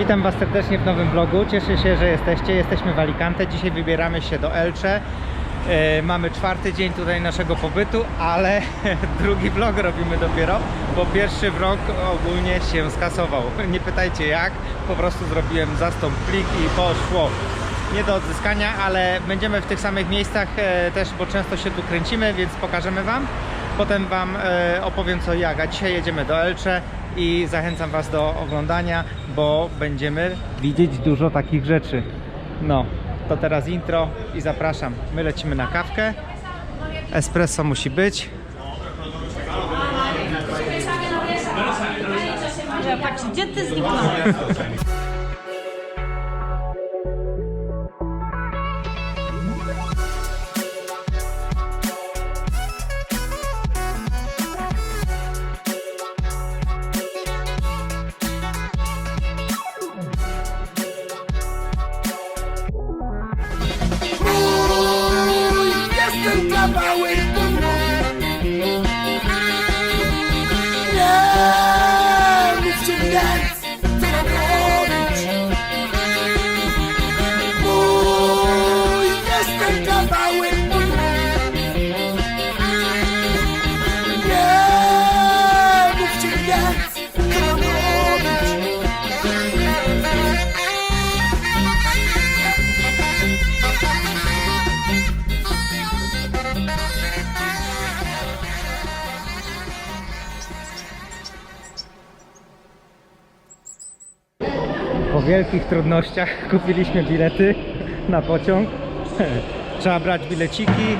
Witam Was serdecznie w nowym vlogu. Cieszę się, że jesteście. Jesteśmy w Alicante. Dzisiaj wybieramy się do Elche. E, mamy czwarty dzień tutaj naszego pobytu, ale drugi vlog robimy dopiero, bo pierwszy vlog ogólnie się skasował. Nie pytajcie jak, po prostu zrobiłem zastąp plik i poszło. Nie do odzyskania, ale będziemy w tych samych miejscach e, też, bo często się tu kręcimy, więc pokażemy Wam. Potem Wam e, opowiem co i jak, a dzisiaj jedziemy do Elcze i zachęcam Was do oglądania, bo będziemy widzieć dużo takich rzeczy. No, to teraz intro i zapraszam. My lecimy na kawkę. Espresso musi być. Tak, gdzie ty zniknąłeś? Po wielkich trudnościach kupiliśmy bilety na pociąg. Trzeba brać bileciki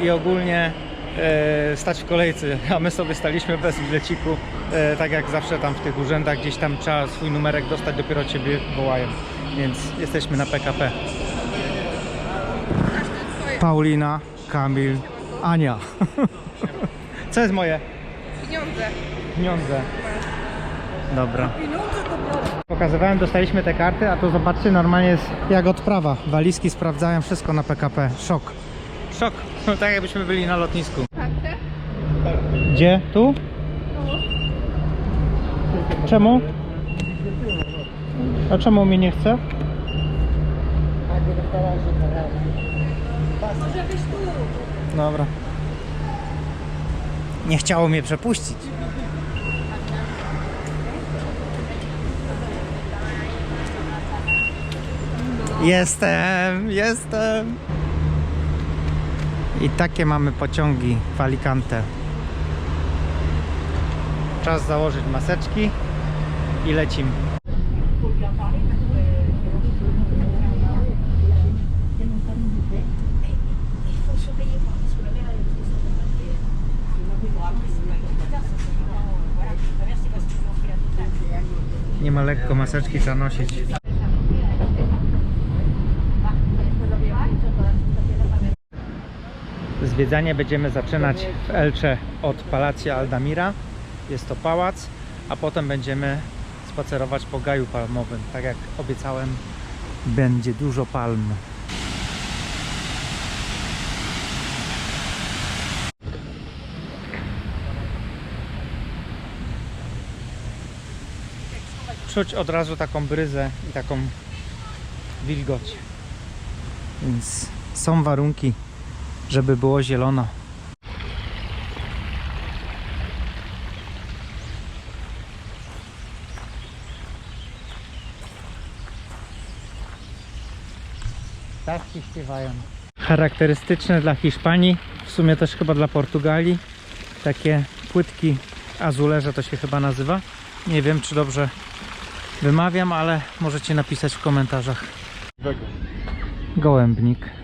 i ogólnie e, stać w kolejce, a my sobie staliśmy bez bileciku, e, tak jak zawsze tam w tych urzędach, gdzieś tam trzeba swój numerek dostać, dopiero Ciebie wołają, więc jesteśmy na PKP. Paulina, Kamil, Ania. Co jest moje? Pieniądze. Pieniądze. Dobra. Pokazywałem, dostaliśmy te karty, a to zobaczcie, normalnie jest jak odprawa. Walizki sprawdzają wszystko na PKP. Szok. Szok. No, tak jakbyśmy byli na lotnisku. Gdzie? Tu? Czemu? A czemu mi nie chce? Może byś tu. Dobra. Nie chciało mnie przepuścić. Jestem, jestem. I takie mamy pociągi w Alicante. Czas założyć maseczki i lecimy. Nie ma lekko, maseczki trzeba nosić. Zwiedzanie będziemy zaczynać w Elcze od Palacia Aldamira. Jest to pałac, a potem będziemy spacerować po gaju palmowym. Tak jak obiecałem, będzie dużo palm. Czuć od razu taką bryzę i taką wilgoć. Więc są warunki, żeby było zielono. Ptaszki śpiewają. Charakterystyczne dla Hiszpanii, w sumie też chyba dla Portugalii. Takie płytki azuleże to się chyba nazywa. Nie wiem czy dobrze wymawiam, ale możecie napisać w komentarzach. Gołębnik.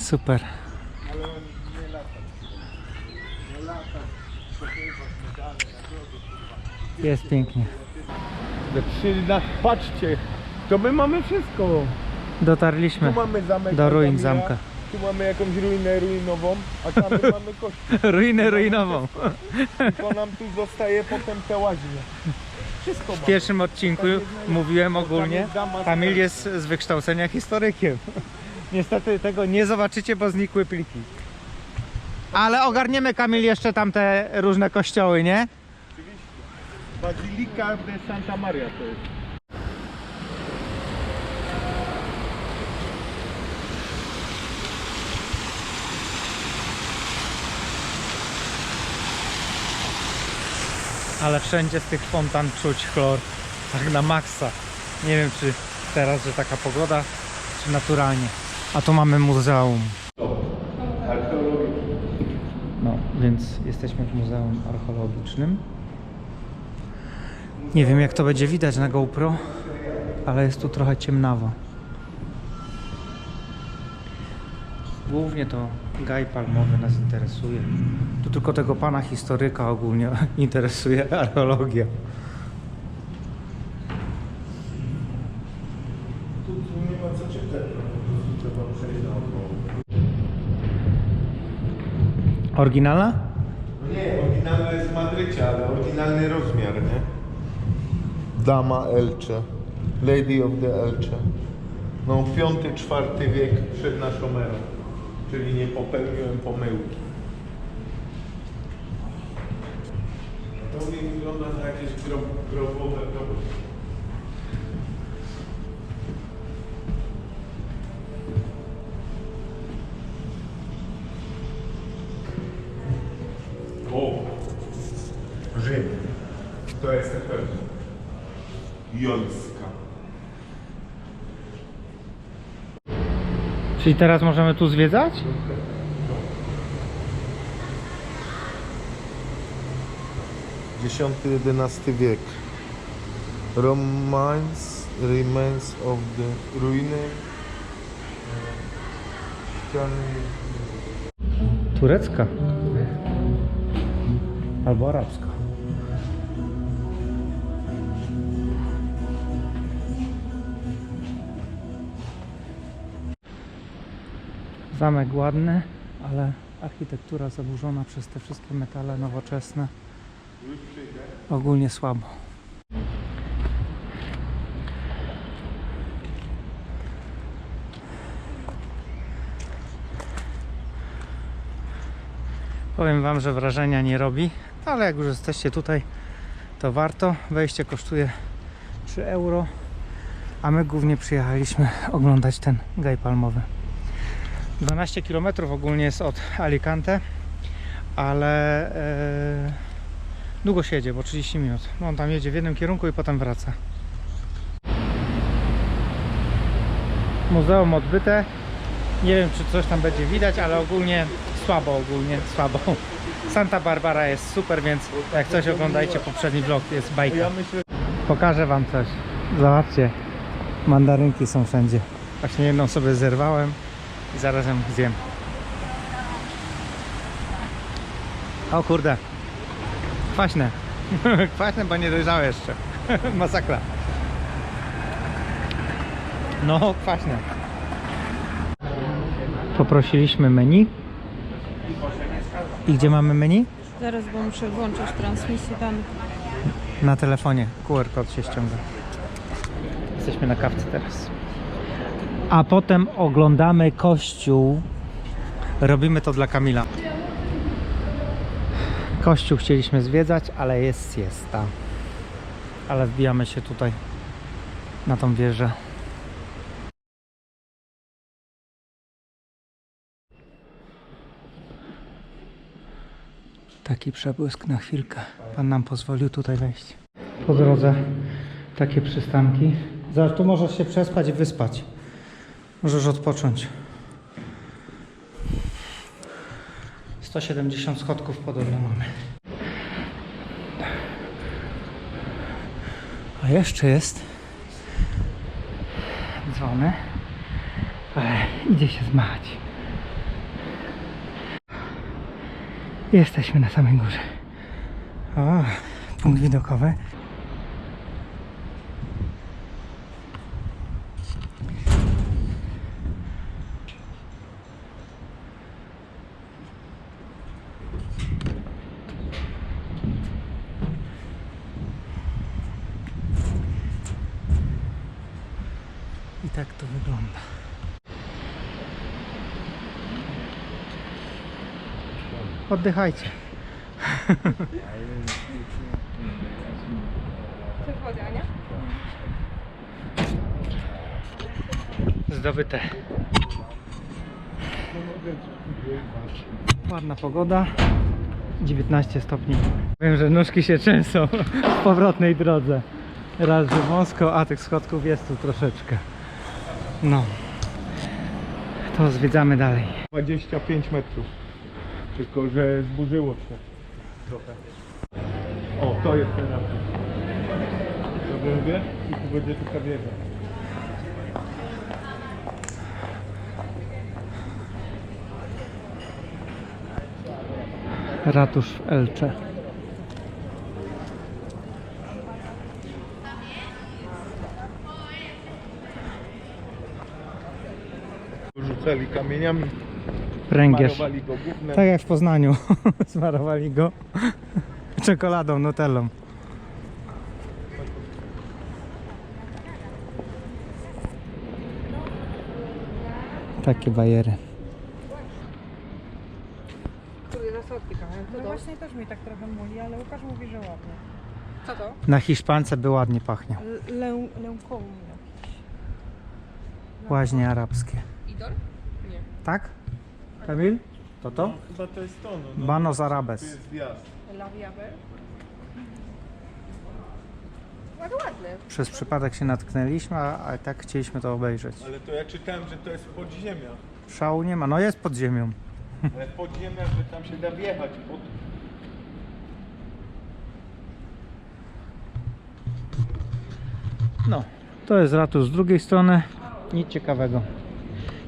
Super. Jest pięknie. Nas, patrzcie, to my mamy wszystko. Dotarliśmy Tu mamy zamek do ruin Aldamira, zamka. Tu mamy jakąś ruinę ruinową, a tam mamy kościół. Ruinę ruinową. Tylko nam tu zostaje potem te łaźnie. Wszystko W mamy. pierwszym odcinku mówiłem ogólnie, Kamil jest z wykształcenia historykiem. Niestety tego nie zobaczycie, bo znikły pliki. Ale ogarniemy Kamil jeszcze tam te różne kościoły, nie? Bazylika de Santa Maria to jest. Ale wszędzie z tych fontan czuć chlor, tak na maksa. Nie wiem czy teraz, że taka pogoda, czy naturalnie. A tu mamy muzeum. No, więc jesteśmy w Muzeum Archeologicznym. Nie wiem jak to będzie widać na GoPro, ale jest tu trochę ciemnawo. Głównie to gaj palmowy nas interesuje. Tu tylko tego pana historyka ogólnie interesuje archeologia. Tu, tu nie ma co czytać, no, trzeba przejść naokoło. Oryginalna? Nie, oryginalna jest w Madrycie, ale oryginalny rozmiar, nie? Dama Elcze. Lady of the Elcze. No, czwarty wiek przed naszą erą. Czyli nie popełniłem pomyłki. To mi wygląda na jakieś grob, grobowe groby. O! Rzym. To jest na pewno. Jolska. Czyli teraz możemy tu zwiedzać? X-XI wiek. Romance remains of the ruiny. Turecka. Albo arabska. Zamek ładny, ale architektura zaburzona przez te wszystkie metale nowoczesne. Ogólnie słabo. Powiem Wam, że wrażenia nie robi, ale jak już jesteście tutaj, to warto. Wejście kosztuje 3 euro, a my głównie przyjechaliśmy oglądać ten gaj palmowy. 12 km ogólnie jest od Alicante, ale e, długo się jedzie, bo 30 minut. No on tam jedzie w jednym kierunku i potem wraca. Muzeum odbyte. Nie wiem, czy coś tam będzie widać, ale ogólnie słabo, ogólnie słabo. Santa Barbara jest super, więc jak coś oglądajcie poprzedni vlog, jest bajka. Pokażę wam coś. Zobaczcie. Mandarynki są wszędzie. Właśnie jedną sobie zerwałem i zaraz ją zjem. O kurde. Kwaśne. Kwaśne, bo nie dojrzałe jeszcze. Masakra. No, kwaśne. Poprosiliśmy menu. I gdzie mamy menu? Zaraz, bo muszę włączyć transmisję danych. Na telefonie QR kod się ściąga. Jesteśmy na kawce teraz. A potem oglądamy kościół. Robimy to dla Kamila. Kościół chcieliśmy zwiedzać, ale jest siesta. Ale wbijamy się tutaj na tą wieżę. Taki przebłysk na chwilkę. Pan nam pozwolił tutaj wejść. Po drodze takie przystanki. Zobacz, tu możesz się przespać i wyspać. Możesz odpocząć. 170 schodków podobno mamy. A jeszcze jest dzwony, ale idzie się zmachać. Jesteśmy na samej górze. O, punkt widokowy. Tak to wygląda. Oddychajcie. Zdobyte. Ładna pogoda. 19 stopni. Wiem, że nóżki się trzęsą w powrotnej drodze. Raz, że wąsko, a tych schodków jest tu troszeczkę. No. To zwiedzamy dalej. 25 metrów. Tylko, że zburzyło się trochę. O, to jest ten raport. Dobrze mówię? I tu będzie taka wieża. Ratusz w Elcze. Rzucali kamieniami, Pręgierz. go gównem. Tak jak w Poznaniu. Smarowali go czekoladą, nutellą. Takie bajery. No właśnie też mi tak trochę muli, ale Łukasz mówi, że ładnie. Co to? Na hiszpance by ładnie pachnie. Lę, jakiś. Łaźnie arabskie. Idol? Tak? Kamil? To to? No, chyba to jest to. No, no. Banos Tu Arabes. jest wjazd. Ładny, ładny. Przez przypadek się natknęliśmy, a, a tak chcieliśmy to obejrzeć. Ale to ja czytałem, że to jest podziemia. Szału nie ma, no jest pod ziemią. Ale podziemia, że tam się da wjechać. Pod... No, to jest ratusz z drugiej strony. Nic ciekawego.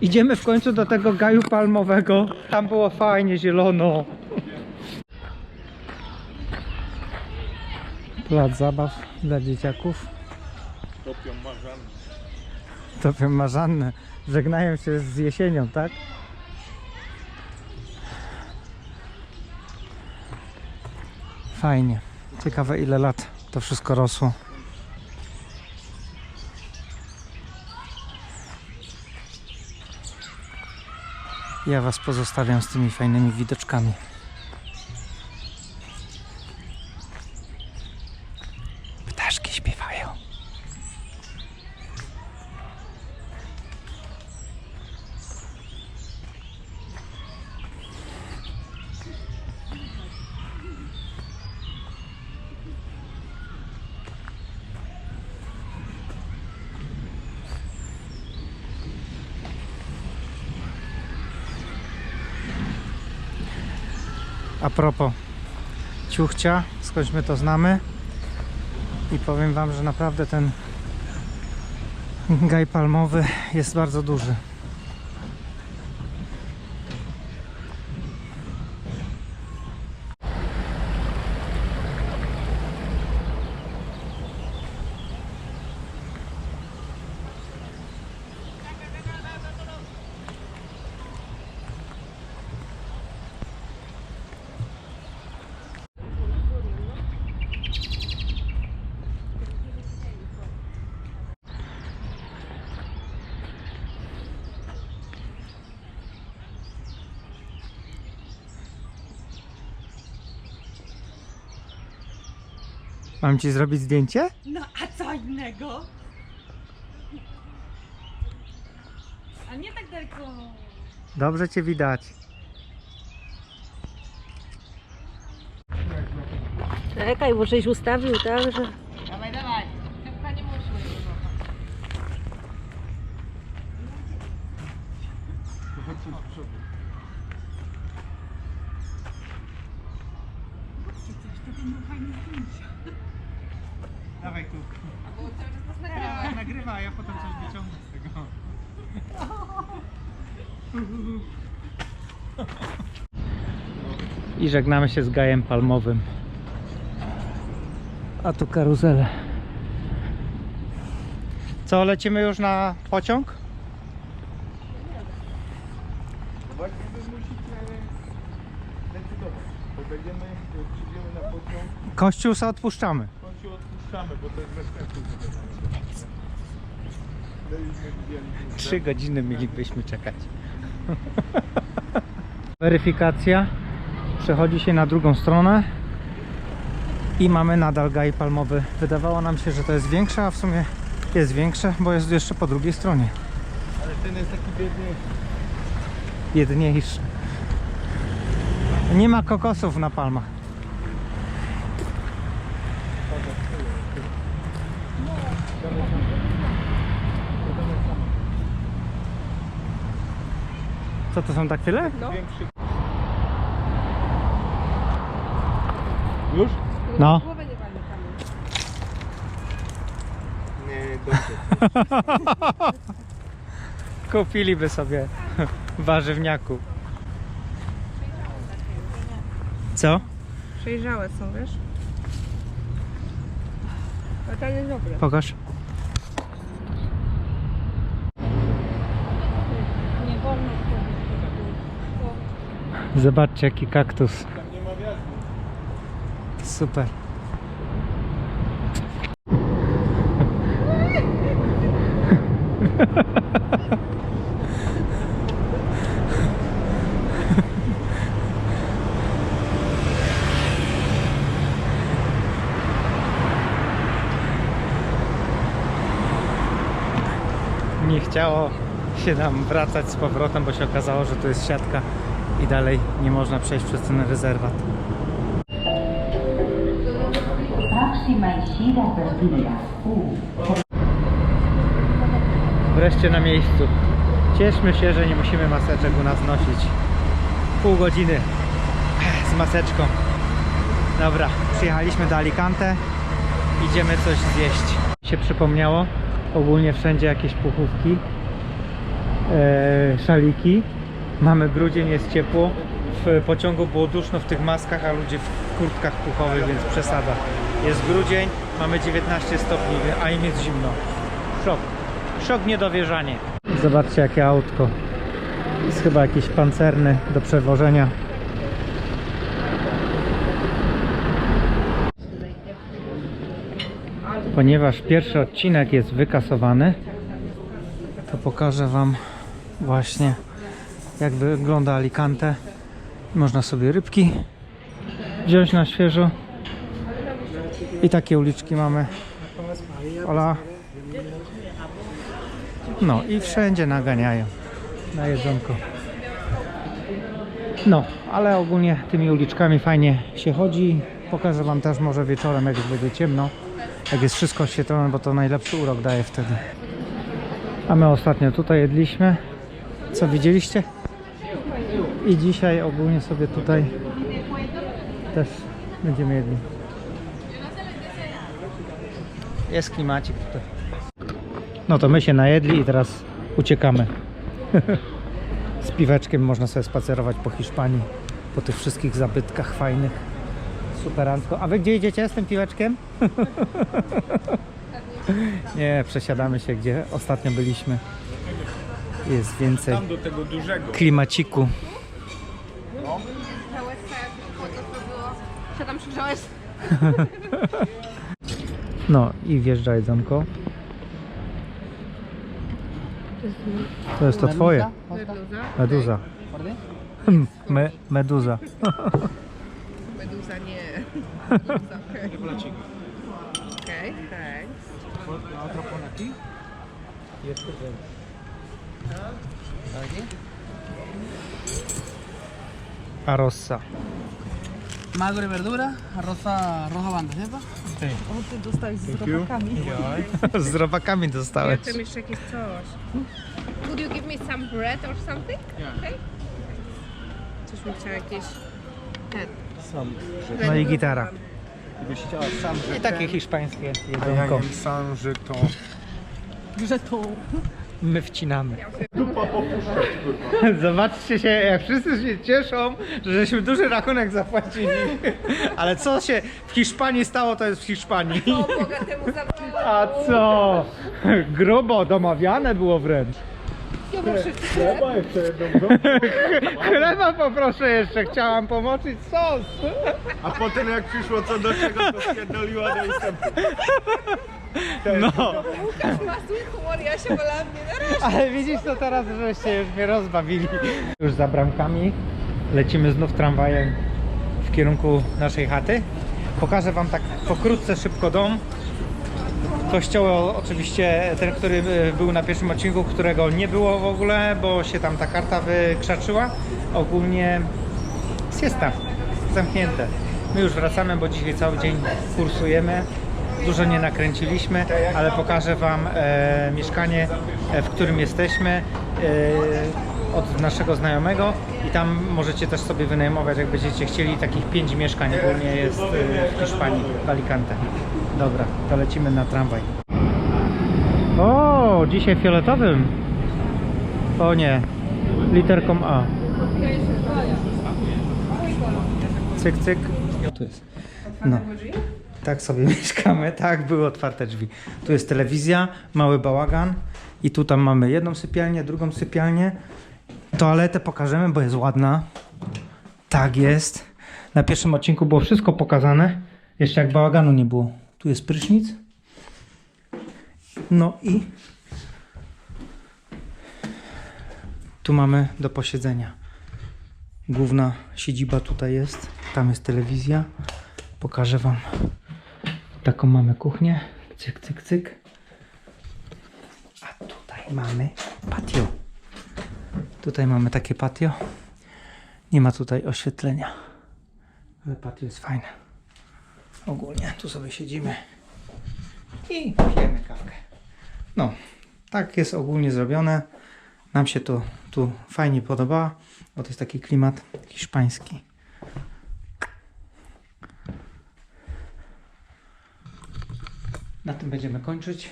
Idziemy w końcu do tego gaju palmowego. Tam było fajnie, zielono. Plac zabaw dla dzieciaków. Topią marzany. Topią marzanne. Żegnają się z jesienią, tak? Fajnie. Ciekawe ile lat to wszystko rosło. Ja Was pozostawiam z tymi fajnymi widoczkami. Ptaszki śpiewają. A propos ciuchcia, skądś my to znamy i powiem Wam, że naprawdę ten gaj palmowy jest bardzo duży. Mam Ci zrobić zdjęcie? No a co innego? A nie tak daleko. Dobrze Cię widać. Czekaj, bo żeś ustawił tak, że... Dawaj, dawaj. Szybka nie musi. Dawaj tu. Bo cały czas nas nagrywa. Nagrywa, a ja potem coś wyciągnę z tego. I żegnamy się z gajem palmowym. A tu karuzele. Co, lecimy już na pociąg? Właśnie wy musicie decydować. Bo będziemy, przyjdziemy na pociąg, Kościół se odpuszczamy. się odpuszczamy, bo to jest bez sensu. Byliśmy, widzieliśmy, Trzy godziny mielibyśmy czekać. Weryfikacja. Przechodzi się na drugą stronę. I mamy nadal gaj palmowy. Wydawało nam się, że to jest większe, a w sumie jest większe, bo jest jeszcze po drugiej stronie. Ale ten jest taki biedny. Biedniejszy. Nie ma kokosów na palmach. Co to są daktyle? Większy. Już? No. Głowę nie kamień. Nie, dobrze. Kupiliby sobie warzywniaku. Co? Przejrzałe są, wiesz? A ten jest dobry. Pokaż. Nie wolno Zobaczcie jaki kaktus. Super. Nie chciało się nam wracać z powrotem, bo się okazało, że to jest siatka i dalej nie można przejść przez ten rezerwat. Wreszcie na miejscu. Cieszmy się, że nie musimy maseczek u nas nosić. Pół godziny z maseczką. Dobra, przyjechaliśmy do Alicante. Idziemy coś zjeść. Się przypomniało, ogólnie wszędzie jakieś puchówki, e, szaliki. Mamy grudzień, jest ciepło. W pociągu było duszno w tych maskach, a ludzie w kurtkach puchowych, więc przesada. Jest grudzień, mamy 19 stopni, a im jest zimno. Szok. Szok, niedowierzanie. Zobaczcie jakie autko. Jest chyba jakiś pancerny do przewożenia. Ponieważ pierwszy odcinek jest wykasowany, to pokażę Wam właśnie jak wygląda Alicante. Można sobie rybki wziąć na świeżo. I takie uliczki mamy. Ola. No i wszędzie naganiają na jedzonko. No, ale ogólnie tymi uliczkami fajnie się chodzi. Pokażę Wam też może wieczorem, jak będzie ciemno. Jak jest wszystko oświetlone, bo to najlepszy urok daje wtedy. A my ostatnio tutaj jedliśmy. Co widzieliście? I dzisiaj ogólnie sobie tutaj też będziemy jedli. Jest klimacik tutaj. No to my się najedli i teraz uciekamy. Z piweczkiem można sobie spacerować po Hiszpanii, po tych wszystkich zabytkach fajnych. Superancko. A wy gdzie idziecie z tym piweczkiem? Nie, przesiadamy się gdzie ostatnio byliśmy. Jest więcej Tam do tego dużego. klimaciku. Ta łezka jak wchodzę, to było... Co tam krzyczałeś? No i wjeżdża jedzonko. To jest to twoje. Meduza? Meduza. Me, meduza. Meduza nie. Meduza, okej. Okej, thanks. Arossa. Magro y verdura, arroz a- roja banda, ¿cierto? O, ty dostałeś z robakami. Z robakami dostałeś. Jeszcze jeszcze jakieś coś. Would you give me some bread or something? Okay. Coś bym chciała jakieś... Ten. No i gitara. Gdybyś chciała sam, I takie hiszpańskie A ja jedzonko. jem sam, że to... Że to My wcinamy. Zobaczcie się, jak wszyscy się cieszą, że żeśmy duży rachunek zapłacili. Ale co się w Hiszpanii stało, to jest w Hiszpanii. O Boga, temu zabrałam. A co? Grubo, domawiane było wręcz. Trzeba jeszcze jedną Chleba poproszę jeszcze, chciałam pomoczyć sos. A potem jak przyszło co do czego, to spierdoliła do istępu. No, Łukasz ma zły humor, ja się wolałam nie ale widzisz to teraz, żeście już mnie rozbawili. Już za bramkami lecimy znów tramwajem w kierunku naszej chaty. Pokażę Wam tak pokrótce, szybko dom. Kościoł oczywiście ten, który y, był na pierwszym odcinku, którego nie było w ogóle, bo się tam ta karta wykrzaczyła. Ogólnie siesta, zamknięte. My już wracamy, bo dzisiaj cały dzień kursujemy. Dużo nie nakręciliśmy, ale pokażę Wam e, mieszkanie, e, w którym jesteśmy e, od naszego znajomego i tam możecie też sobie wynajmować, jak będziecie chcieli. Takich pięć mieszkań ogólnie jest e, w Hiszpanii, w Alicante. Dobra, to lecimy na tramwaj. O, dzisiaj fioletowym. O nie, literką A. Cyk, cyk. Tu jest. No. Tak sobie mieszkamy, tak, były otwarte drzwi. Tu jest telewizja, mały bałagan i tu tam mamy jedną sypialnię, drugą sypialnię. Toaletę pokażemy, bo jest ładna. Tak jest. Na pierwszym odcinku było wszystko pokazane. Jeszcze jak bałaganu nie było. Tu jest prysznic. No i tu mamy do posiedzenia. Główna siedziba tutaj jest. Tam jest telewizja. Pokażę Wam. Taką mamy kuchnię. Cyk, cyk, cyk. A tutaj mamy patio. Tutaj mamy takie patio. Nie ma tutaj oświetlenia. Ale patio jest fajne. Ogólnie tu sobie siedzimy i pijemy kawkę. No, tak jest ogólnie zrobione. Nam się to tu fajnie podoba, bo to jest taki klimat hiszpański. Na tym będziemy kończyć.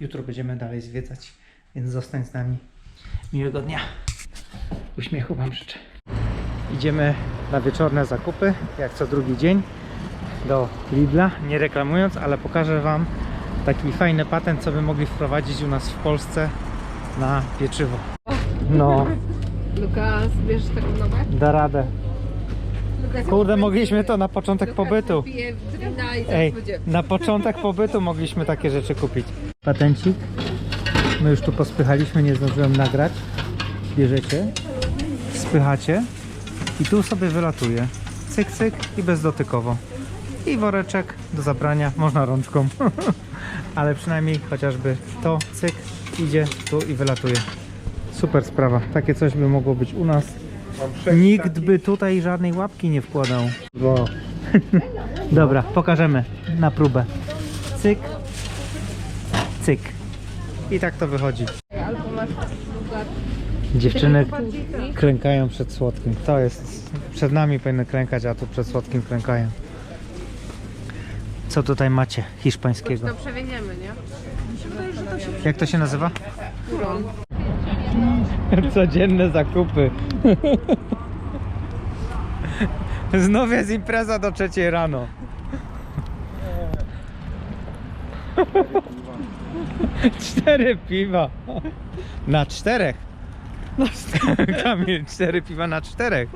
Jutro będziemy dalej zwiedzać, więc zostań z nami. Miłego dnia. Uśmiechu Wam życzę. Idziemy na wieczorne zakupy, jak co drugi dzień, do Lidla. Nie reklamując, ale pokażę Wam taki fajny patent, co by mogli wprowadzić u nas w Polsce na pieczywo. No, Lukas, bierzesz taką nogę? da radę. Kurde, mogliśmy to na początek pobytu. Ej, na początek pobytu mogliśmy takie rzeczy kupić. Patencik. My już tu pospychaliśmy, nie zdążyłem nagrać. Bierzecie, spychacie i tu sobie wylatuje. Cyk, cyk i bezdotykowo. I woreczek do zabrania, można rączką. Ale przynajmniej chociażby to, cyk, idzie tu i wylatuje. Super sprawa. Takie coś by mogło być u nas. Nikt by tutaj żadnej łapki nie wkładał. Dobra, pokażemy na próbę. Cyk, cyk. I tak to wychodzi. Dziewczyny klękają przed słodkim. To jest. Przed nami powinny klękać, a tu przed słodkim klękają. Co tutaj macie hiszpańskiego? To przewiniemy, nie? Jak to się nazywa? Codzienne zakupy. Znów jest impreza do trzeciej rano. Cztery piwa. Na czterech. Kamil, cztery piwa na czterech.